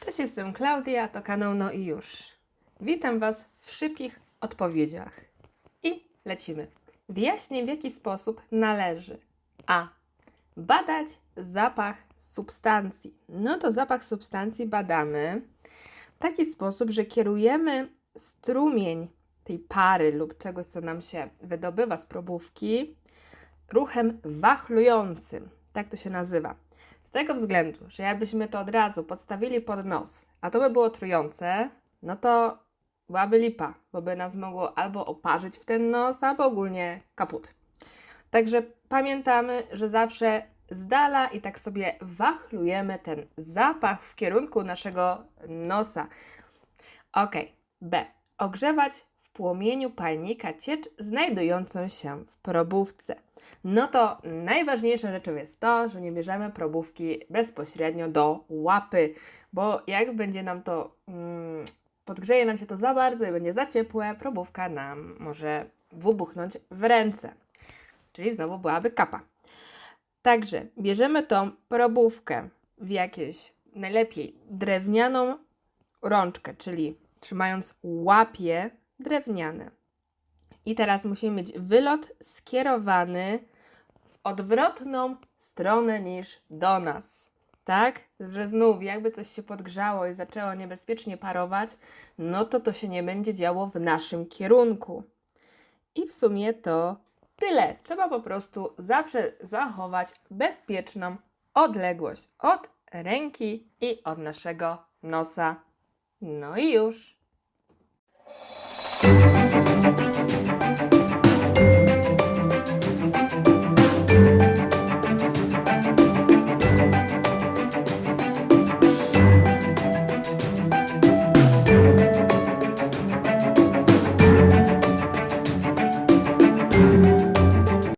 Cześć, jestem Klaudia, to kanał No i już. Witam Was w szybkich odpowiedziach. I lecimy. Wyjaśnię, w jaki sposób należy a. Badać zapach substancji. No to zapach substancji badamy w taki sposób, że kierujemy strumień tej pary lub czegoś, co nam się wydobywa z probówki, ruchem wachlującym. Tak to się nazywa. Z tego względu, że jakbyśmy to od razu podstawili pod nos, a to by było trujące, no to byłaby lipa, bo by nas mogło albo oparzyć w ten nos, albo ogólnie kaput. Także pamiętamy, że zawsze z dala i tak sobie wachlujemy ten zapach w kierunku naszego nosa. Ok. B. Ogrzewać płomieniu palnika ciecz znajdującą się w probówce. No to najważniejszą rzeczą jest to, że nie bierzemy probówki bezpośrednio do łapy, bo jak będzie nam to, mm, podgrzeje nam się to za bardzo i będzie za ciepłe, probówka nam może wybuchnąć w ręce. Czyli znowu byłaby kapa. Także bierzemy tą probówkę w jakieś, najlepiej drewnianą rączkę, czyli trzymając łapie drewniane. I teraz musimy mieć wylot skierowany w odwrotną stronę niż do nas. Tak? Że znów, jakby coś się podgrzało i zaczęło niebezpiecznie parować, no to to się nie będzie działo w naszym kierunku. I w sumie to tyle. Trzeba po prostu zawsze zachować bezpieczną odległość od ręki i od naszego nosa. No i już. Thank you.